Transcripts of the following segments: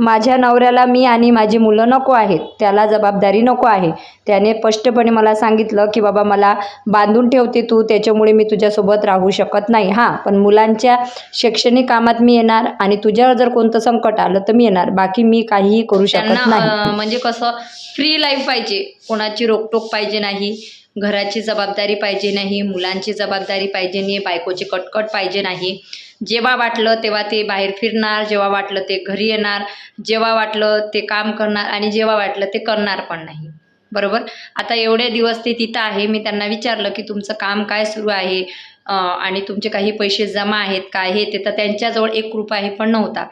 माझ्या नवऱ्याला मी आणि माझी मुलं नको आहेत त्याला जबाबदारी नको आहे. त्याने स्पष्टपणे मला सांगितलं की बाबा मला बांधून ठेवते तू त्याच्यामुळे मी तुझ्यासोबत राहू शकत नाही. हां पण मुलांच्या शैक्षणिक कामात मी येणार आणि तुझ्यावर जर कोणतं संकट आलं तर मी येणार बाकी मी काहीही करू शकत नाही. म्हणजे कसं फ्री लाईफ पाहिजे. कोणाची रोकटोक पाहिजे नाही. घराची जबाबदारी पाहिजे नाही मुलांची जबाबदारी पाहिजे नाही बायकोची कटकट पाहिजे नाही. जेव्हा वाटलं तेव्हा ते बाहेर फिरणार जेव्हा वाटलं ते घरी येणार जेव्हा वाटलं ते काम करणार आणि जेव्हा वाटलं ते करणार पण नाही. बरोबर? आता एवढे दिवस ते तिथं आहे मी त्यांना विचारलं की तुमचं काम काय सुरू आहे? आणि तुमचे काही पैसे जमा आहेत काय हे ते तर त्यांच्याजवळ एक रुपयाही पण नव्हता.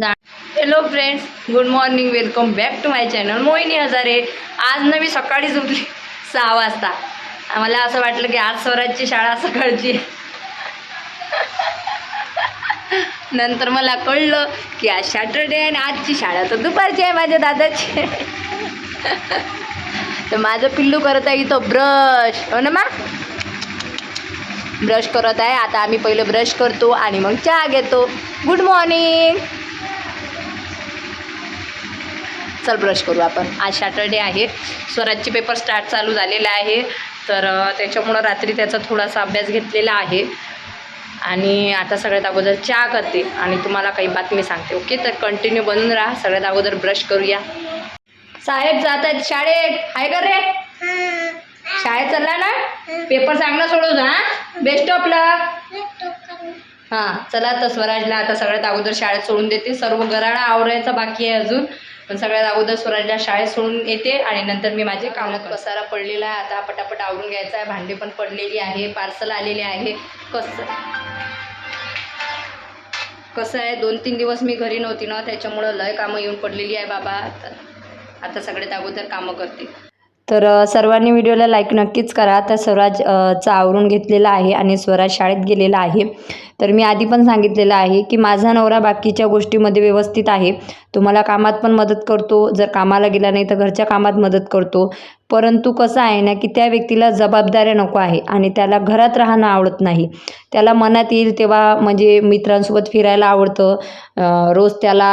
जा hello friends good morning welcome back to my channel Mohini Hazare आज ना मी सकाळीच उठली सहा वाजता. मला असं वाटलं की आज स्वराजची शाळा सकाळची. नंतर मला कळलं की आज सॅटरडे आणि आजची शाळा तर दुपारची आहे माझ्या दादाची. तर माझं पिल्लू करत आहे इथं ब्रश. हो ना मा? ब्रश करत आहे. आता आम्ही पहिलं ब्रश करतो आणि मग चहा घेतो. गुड मॉर्निंग चल ब्रश करू आपण. आज सॅटर्डे आहे. स्वराजचे पेपर स्टार्ट चालू झालेले आहे. तर त्याच्यामुळं रात्री त्याचा थोडासा अभ्यास घेतलेला आहे. आणि आता सगळ्यात अगोदर चहा करते आणि तुम्हाला काही बातमी सांगते ओके? तर कंटिन्यू बनून राहा. सगळ्यात अगोदर ब्रश करूया. साहेब जात आहेत शाळेत. आहे का रे? शाळेत चालला ना? पेपर चांगला सोडवतो हा? बेस्ट ऑफ लक हां चला तर स्वराजला आता सगळ्यात अगोदर शाळेत सोडून देते. सर्व गराळा आवरायचा बाकी आहे अजून. पण सगळ्यात अगोदर स्वराजला शाळेत सोडून येते आणि नंतर मी माझे कामात पसारा पडलेला आहे आता पटापट आवरून घ्यायचा आहे भांडे पण पडलेली आहे पार्सल आलेले आहे. कसं कसं आहे दोन तीन दिवस मी घरी नव्हती ना त्याच्यामुळं लय कामं येऊन पडलेली आहे बाबा. आता आता सगळ्यात अगोदर कामं करते. तर सर्वांनी व्हिडिओला लाईक नक्कीच करा. तर स्वराज चा आवरून घेतलेला आहे आणि स्वराज शाळेत गेलेला आहे. तर मी आधी पण सांगितलेलं आहे की माझा नवरा बाकीच्या गोष्टीमध्ये व्यवस्थित आहे. तुम्हाला कामात पण मदत करतो. जर कामाला गेला नाही तर घरच्या कामात मदत करतो. परंतु कसं आहे ना की त्या व्यक्तीला जबाबदाऱ्या नको आहे आणि त्याला घरात राहणं आवडत नाही. त्याला मनात येईल तेव्हा म्हणजे मित्रांसोबत फिरायला आवडतं. रोज त्याला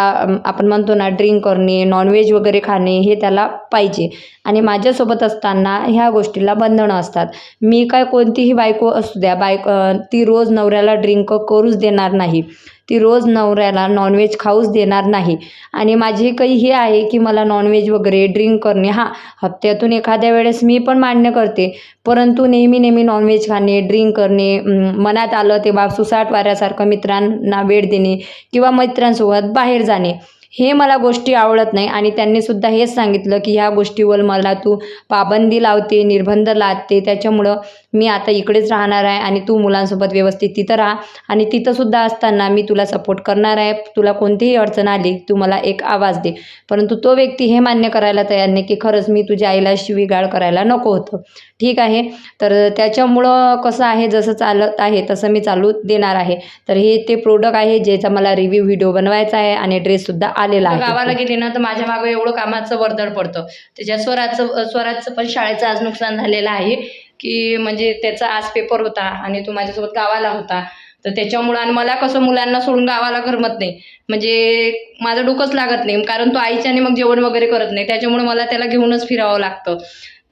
आपण म्हणतो ना ड्रिंक करणे नॉनव्हेज वगैरे खाणे हे त्याला पाहिजे. आणि माझ्यासोबत असताना ह्या गोष्टीला बंधनं असतात. मी काय कोणतीही बायको असू द्या बायक ती रोज नवऱ्याला ड्रिंक करूच देणार नाही. ती रोज नवऱ्याला नॉनव्हेज खाऊच देणार नाही. आणि माझी काही हे आहे की मला नॉनव्हेज वगैरे ड्रिंक करणे हा हप्त्यातून एखाद्या वेळेस मी पण मान्य करते. परंतु नेहमी नेहमी नॉनव्हेज खाणे ड्रिंक करणे मनात आलं तेव्हा सुसाट वाऱ्यासारखं मित्रांना वेळ देणे किंवा मित्रांसोबत बाहेर जाणे. हे मला गोष्टी आवडत नाही. आणि त्यांनी सुद्धा हेच सांगितलं की ह्या गोष्टीवर मला तू पाबंदी लावते निर्बंध लादते. त्याच्यामुळं मी आता इकडेच राहणार आहे आणि तू मुलांसोबत व्यवस्थित तिथं राहा. आणि तिथंसुद्धा असताना मी तुला सपोर्ट करणार आहे. तुला कोणतीही अडचण आली तू मला एक आवाज दे. परंतु तो व्यक्ती हे मान्य करायला तयार नाही की खरंच मी तुझ्या आईला शिवीगाळ करायला नको होतं. ठीक आहे. तर त्याच्यामुळं कसं आहे जसं चालत आहे तसं मी चालू देणार आहे. तर हे ते प्रोडक्ट आहे ज्याचा मला रिव्ह्यू व्हिडिओ बनवायचा आहे आणि ड्रेससुद्धा आलेला आहे. गावाला गेली ना तर माझ्या मागं एवढं कामाचं वर्दळ पडतं. त्याच्या स्वराचं स्वराजचं पण शाळेचं आज नुकसान झालेलं आहे की म्हणजे त्याचा आज पेपर होता आणि तो माझ्यासोबत गावाला होता. तर त्याच्यामुळं आणि मला कसं मुलांना सोडून गावाला करमत नाही. म्हणजे माझं डोकंच लागत नाही. कारण तो आईच्याने मग जेवण वगैरे करत नाही. त्याच्यामुळे मला त्याला घेऊनच फिरावं लागतं.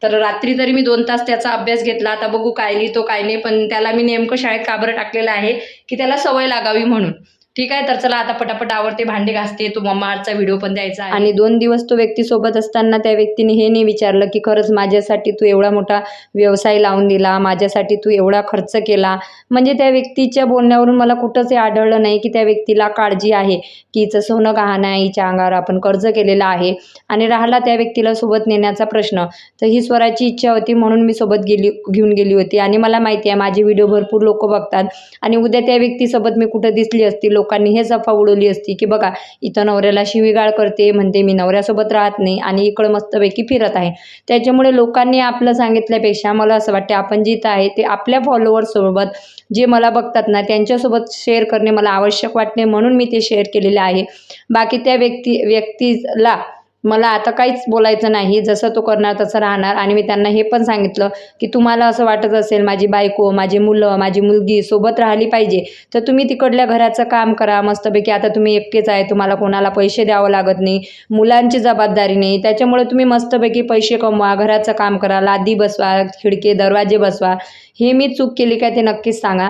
तर रात्री तरी मी दोन तास त्याचा अभ्यास घेतला. आता बघू काय लिहितो काय नाही पण त्याला मी नेमकं शाळेत काबरं टाकलेलं आहे की त्याला सवय लागावी म्हणून. ठीक आहे तर चला आता पटापट आवडते भांडे घासते. तो मम्मा आजचा व्हिडिओ पण द्यायचा आणि दोन दिवस तो व्यक्ती सोबत असताना त्या व्यक्तीने हे नाही विचारलं की खरंच माझ्यासाठी तू एवढा मोठा व्यवसाय लावून दिला माझ्यासाठी तू एवढा खर्च केला. म्हणजे त्या व्यक्तीच्या बोलण्यावरून मला कुठंच हे आढळलं नाही की त्या व्यक्तीला काळजी आहे की हिचं सोनं गहाण आहे हिच्या अंगावर आपण कर्ज केलेलं आहे. आणि राहिला त्या व्यक्तीला सोबत नेण्याचा प्रश्न. तर ही स्वराची इच्छा होती म्हणून मी सोबत गेली घेऊन गेली होती. आणि मला माहिती आहे माझे व्हिडिओ भरपूर लोक बघतात. आणि उद्या त्या व्यक्तीसोबत मी कुठं दिसली असती लोकांनी हे जफा उडवली असती की बघा इथं नवऱ्याला शिवीगाळ करते म्हणते मी नवऱ्यासोबत राहत नाही आणि इकडं मस्तपैकी फिरत आहे. त्याच्यामुळे लोकांनी आपलं सांगितल्यापेक्षा मला असं वाटते आपण जिथं आहे ते आपल्या फॉलोअर्ससोबत जे मला बघतात ना त्यांच्यासोबत शेअर करणे मला आवश्यक वाटणे म्हणून मी ते शेअर केलेले आहे. बाकी त्या व्यक्ती व्यक्तीला मला आता काहीच बोलायचं नाही. जसं तो करणार तसं राहणार. आणि मी त्यांना हे पण सांगितलं की तुम्हाला असं वाटत असेल माझी बायको माझी मुलं माझी मुलगी सोबत राहिली पाहिजे तर तुम्ही तिकडल्या घराचं काम करा. मस्तपैकी आता तुम्ही एकटेच आहे तुम्हाला कोणाला पैसे द्यावं लागत नाही मुलांची जबाबदारी नाही. त्याच्यामुळे तुम्ही मस्तपैकी पैसे कमवा घराचं काम करा लादी बसवा खिडके दरवाजे बसवा. हे मी चूक केली काय ते नक्कीच सांगा.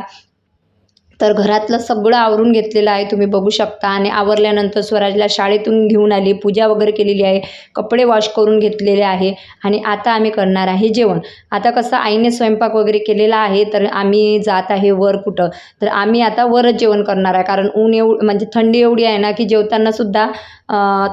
तर घरातलं सगळं आवरून घेतलेलं आहे. तुम्ही बघू शकता. आणि आवरल्यानंतर स्वराजला शाळेतून घेऊन आली. पूजा वगैरे केलेली आहे. कपडे वॉश करून घेतलेले आहे. आणि आता आम्ही करणार आहे जेवण. आता कसं आईने स्वयंपाक वगैरे केलेला आहे तर आम्ही जात आहे वर कुठं? तर आम्ही आता वरच जेवण करणार आहे. कारण ऊन एव म्हणजे थंडी एवढी आहे ना की जेवतानासुद्धा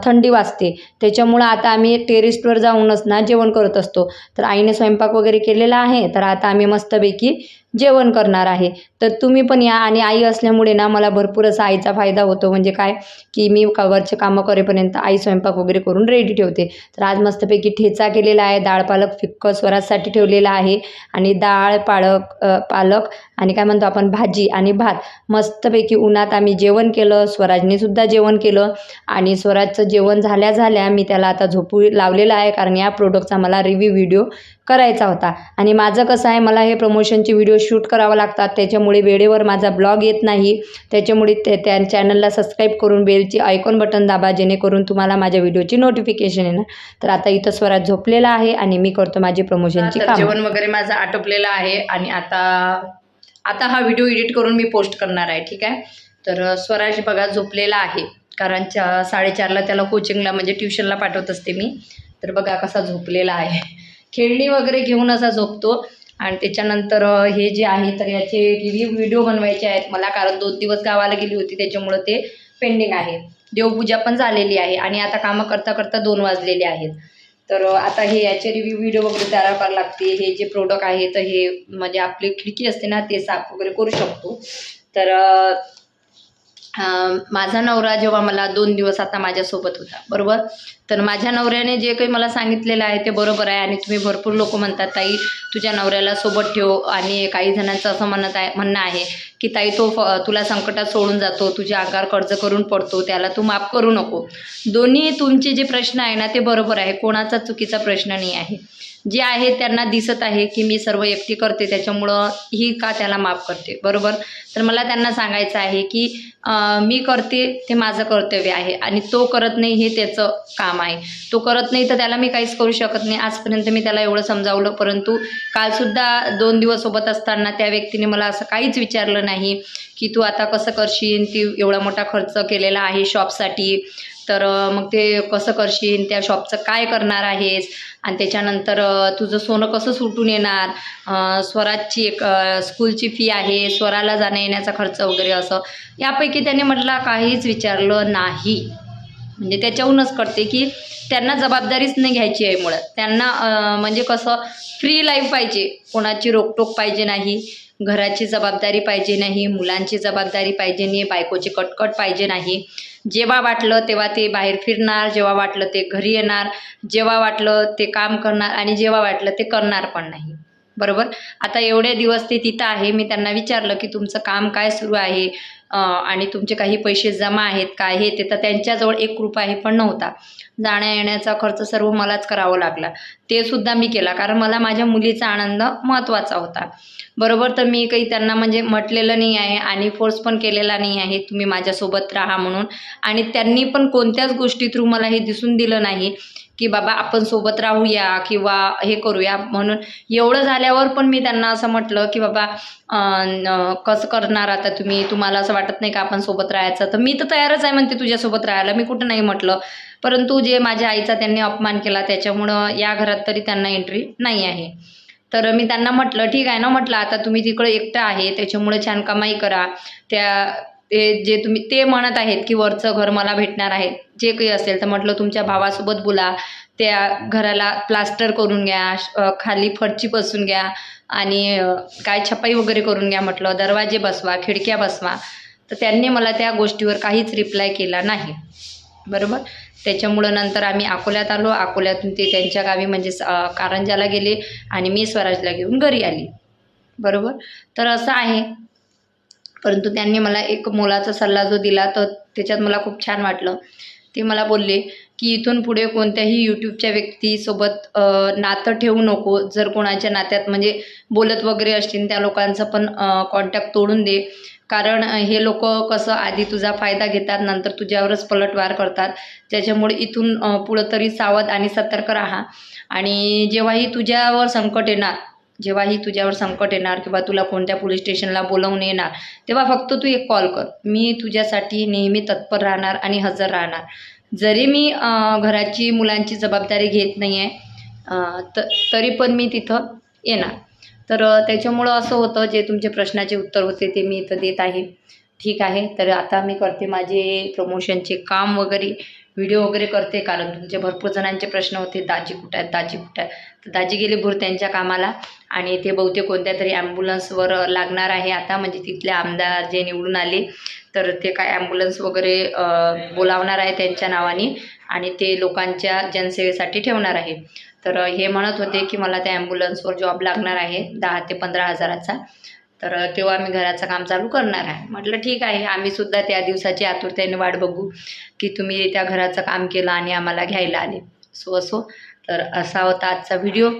थंडी वाजते. त्याच्यामुळं आता आम्ही टेरेसवर जाऊनच ना जेवण करत असतो. तर आईने स्वयंपाक वगैरे केलेला आहे. तर आता आम्ही मस्तपैकी जेवण करणार आहे. तर तुम्ही पण या आणि आई असल्यामुळे ना मला भरपूर असा आईचा फायदा होतो. म्हणजे काय? की मी कवरचे कामं करेपर्यंत आई स्वयंपाक वगैरे करून रेडी ठेवते. तर आज मस्तपैकी ठेचा केलेला आहे. डाळ पालक फिक्क स्वराजसाठी ठेवलेला आहे. आणि डाळ पालक पालक आणि काय म्हणतो आपण भाजी आणि भात. मस्तपैकी उन्हात आम्ही जेवण केलं स्वराजने सुद्धा जेवण केलं. आणि स्वराजचं जेवण झाल्या झाल्या मी त्याला आता झोपू लावलेलं आहे कारण या प्रोडक्टचा मला रिव्ह्यू व्हिडिओ करायचा होता. आणि माझं कसं आहे मला हे प्रमोशनचे व्हिडिओ शूट करावं लागतात. त्याच्यामुळे वेळेवर माझा ब्लॉग येत नाही. त्याच्यामुळे ते त्या चॅनलला सबस्क्राईब करून बेलची आयकॉन बटन दाबा जेणेकरून तुम्हाला माझ्या व्हिडिओची नोटिफिकेशन येणार. तर आता इथं स्वराज झोपलेला आहे आणि मी करतो माझी प्रमोशनची जेवण वगैरे माझं आटोपलेलं आहे आणि आता आता हा व्हिडिओ एडिट करून मी पोस्ट करणार आहे ठीक आहे? तर स्वराज बघा झोपलेला आहे कारण चा साडेचारला त्याला कोचिंगला म्हणजे ट्युशनला पाठवत असते मी. तर बघा कसा झोपलेला आहे. खेळणी वगैरे घेऊन असा झोपतो. आणि त्याच्यानंतर हे जे आहे तर याचे रिव्ह्यू व्हिडिओ बनवायचे आहेत. मला कारण दोन दिवस गावाला गेली होती त्याच्यामुळं ते पेंडिंग आहे. देवपूजा पण झालेली आहे आणि आता कामं करता करता दोन वाजलेले आहेत. तर आता हे याचे रिव्ह्यू व्हिडिओ वगैरे तयार करावं लागते. हे जे प्रोडक्ट आहे तर हे म्हणजे आपली खिडकी असते ना ते साफ वगैरे करू शकतो. तर माझा नवरा जेव्हा मला दोन दिवस आता माझ्यासोबत होता बरोबर? तर माझ्या नवऱ्याने जे काही मला सांगितलेलं आहे ते बरोबर आहे आणि तुम्ही भरपूर लोक म्हणतात ताई तुझ्या नवऱ्याला सोबत ठेव आणि काही जणांचं असं म्हणत आहे म्हणणं आहे की ताई तो फ तुला संकटात सोडून जातो तुझ्या आकार कर्ज करून पडतो त्याला तू माफ करू नको. दोन्ही तुमचे जे प्रश्न आहे ना ते बरोबर आहे कोणाचा चुकीचा प्रश्न नाही आहे. जे आहे त्यांना दिसत आहे की मी सर्व एकटी करते त्याच्यामुळं ही का त्याला माफ करते? बरोबर? तर मला त्यांना सांगायचं आहे की मी करते ते माझं कर्तव्य आहे आणि तो करत नाही हे त्याचं काम आहे. तो करत नाही तर त्याला मी काहीच करू शकत नाही. आजपर्यंत मी त्याला एवढं समजावलं परंतु कालसुद्धा दोन दिवस सोबत असताना त्या व्यक्तीने मला असं काहीच विचारलं नाही की तू आता कसं करशील? ती एवढा मोठा खर्च केलेला आहे शॉपसाठी. तर मग ते कसं करशील? त्या शॉपचं काय करणार आहेस? आणि त्याच्यानंतर तुझं सोनं कसं सुटून येणार? स्वराजची एक स्कूलची फी आहे स्वराला जाण्या येण्याचा खर्च वगैरे असं. यापैकी त्याने म्हटलं काहीच विचारलं नाही. म्हणजे त्याच्याहूनच कळते की त्यांना जबाबदारीच नाही घ्यायची आहे मुळात. त्यांना म्हणजे कसं फ्री लाईफ पाहिजे. कोणाची रोकटोक पाहिजे नाही. घराची जबाबदारी पाहिजे नाही. मुलांची जबाबदारी पाहिजे नाही. बायकोची कटकट पाहिजे नाही. जेव्हा वाटलं तेव्हा ते बाहेर फिरणार जेव्हा वाटलं ते घरी येणार जेव्हा वाटलं ते काम करणार आणि जेव्हा वाटलं ते करणार पण नाही. बरोबर? आता एवढे दिवस ते तिथं आहे मी त्यांना विचारलं की तुमचं काम काय सुरू आहे? आणि तुमचे काही पैसे जमा आहेत काय हे ते तर त्यांच्याजवळ एक रुपयाही पण नव्हता. जाण्या येण्याचा खर्च सर्व मलाच करावा लागला. ते सुद्धा मी केला कारण मला माझ्या मुलीचा आनंद महत्त्वाचा होता. बरोबर तर मी काही त्यांना म्हणजे म्हटलेलं नाही आहे आणि फोर्स पण केलेला नाही आहे तुम्ही माझ्यासोबत राहा म्हणून. आणि त्यांनी पण कोणत्याच गोष्टी थ्रू मला हे दिसून दिलं नाही. की बाबा आपण सोबत राहूया किंवा हे करूया. म्हणून एवढं झाल्यावर पण मी त्यांना असं म्हटलं की बाबा कसं करणार आता तुम्ही? तुम्हाला असं वाटत नाही का आपण सोबत राहायचं? तर मी तर तयारच आहे म्हणते तुझ्यासोबत राहायला. मी कुठं नाही म्हटलं. परंतु जे माझ्या आईचा त्यांनी अपमान केला त्याच्यामुळं या घरात तरी त्यांना एंट्री नाही आहे. तर मी त्यांना म्हटलं ठीक आहे ना? म्हटलं आता तुम्ही तिकडं एकटं आहे त्याच्यामुळे छान कमाई करा. त्या ते जे तुम्ही ते म्हणत आहेत की वरचं घर मला भेटणार आहे जे काही असेल तर म्हटलं तुमच्या भावासोबत बोला त्या घराला प्लास्टर करून घ्या खाली फरची बसून घ्या आणि काय छपाई वगैरे करून घ्या म्हटलं दरवाजे बसवा खिडक्या बसवा तर त्यांनी मला त्या गोष्टीवर काहीच रिप्लाय केला नाही. बरोबर? त्याच्यामुळं नंतर आम्ही अकोल्यात आलो अकोल्यातून ते त्यांच्या गावी म्हणजे कारंजाला गेले आणि मी स्वराजला घेऊन घरी आली. बरोबर? तर असं आहे. परंतु त्यांनी मला एक मोलाचा सल्ला जो दिला तर त्याच्यात मला खूप छान वाटलं. ते मला बोलले की इथून पुढे कोणत्याही यूट्यूबच्या व्यक्तीसोबत नातं ठेवू नको. जर कोणाच्या नात्यात म्हणजे बोलत वगैरे असतील त्या लोकांचं पण कॉन्टॅक्ट तोडून दे. कारण हे लोक कसं आधी तुझा फायदा घेतात नंतर तुझ्यावरच पलटवार करतात. त्याच्यामुळे इथून पुढं तरी सावध आणि सतर्क राहा. आणि जेव्हाही तुझ्यावर संकट येणार जेव्हाही तुझ्यावर संकट येणार किंवा तुला कोणत्या पोलीस स्टेशनला बोलावून येणार तेव्हा फक्त तू एक कॉल कर. मी तुझ्यासाठी नेहमी तत्पर राहणार आणि हजर राहणार. जरी मी घराची मुलांची जबाबदारी घेत नाही आहे त तरी पण मी तिथं येणार. तर त्याच्यामुळं असं होतं जे तुमचे प्रश्नाचे उत्तर होते ते मी इथं देत आहे. ठीक आहे. तर आता मी करते माझे प्रमोशनचे काम वगैरे. व्हिडिओ वगैरे करते कारण तुमचे भरपूर जणांचे प्रश्न होते दाजी कुठं आहेत दाजी कुठं आहेत? तर दाजी गेले भूर त्यांच्या कामाला आणि ते बहुतेक कोणत्या तरी ॲम्ब्युलन्सवर लागणार आहे आता म्हणजे तिथले आमदार जे निवडून आले तर ते काय ॲम्ब्युलन्स वगैरे बोलावणार आहे त्यांच्या नावाने आणि ते लोकांच्या जनसेवेसाठी ठेवणार आहे. तर हे म्हणत होते की मला त्या ॲम्ब्युलन्सवर जॉब लागणार आहे दहा ते पंधरा हजाराचा. तर तेव्हा आम्ही घराचं काम चालू करणार आहे. म्हटलं ठीक आहे आम्ही सुद्धा त्या दिवसाची आतुरतेने वाट बघू की तुम्ही त्या घराचं काम केलं आणि आम्हाला घ्यायला आले. सो असो. तर असा होता आजचा व्हिडिओ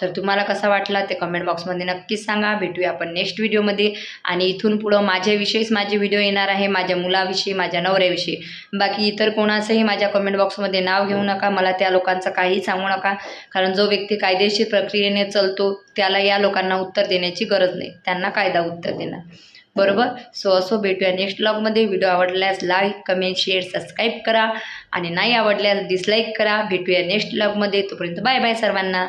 तर तुम्हाला कसा वाटला ते कमेंट बॉक्समध्ये नक्कीच सांगा. भेटूया आपण नेक्स्ट व्हिडिओमध्ये आणि इथून पुढं माझ्याविषयीच माझे व्हिडिओ येणार आहे माझ्या मुलाविषयी माझ्या नवऱ्याविषयी. बाकी इतर कोणाचंही माझ्या कमेंट बॉक्समध्ये नाव घेऊ नका. मला त्या लोकांचं काहीही सांगू नका. कारण जो व्यक्ती कायदेशीर प्रक्रियेने चालतो त्याला या लोकांना उत्तर देण्याची गरज नाही. त्यांना कायदा उत्तर देणार. बरोबर? सो असो भेटूया नेक्स्ट ब्लॉगमध्ये व्हिडिओ आवडल्यास लाईक कमेंट शेअर सबस्क्राईब करा. आणि नाही आवडल्यास डिसलाईक करा. भेटूया नेक्स्ट ब्लॉगमध्ये तोपर्यंत बाय बाय सर्वांना.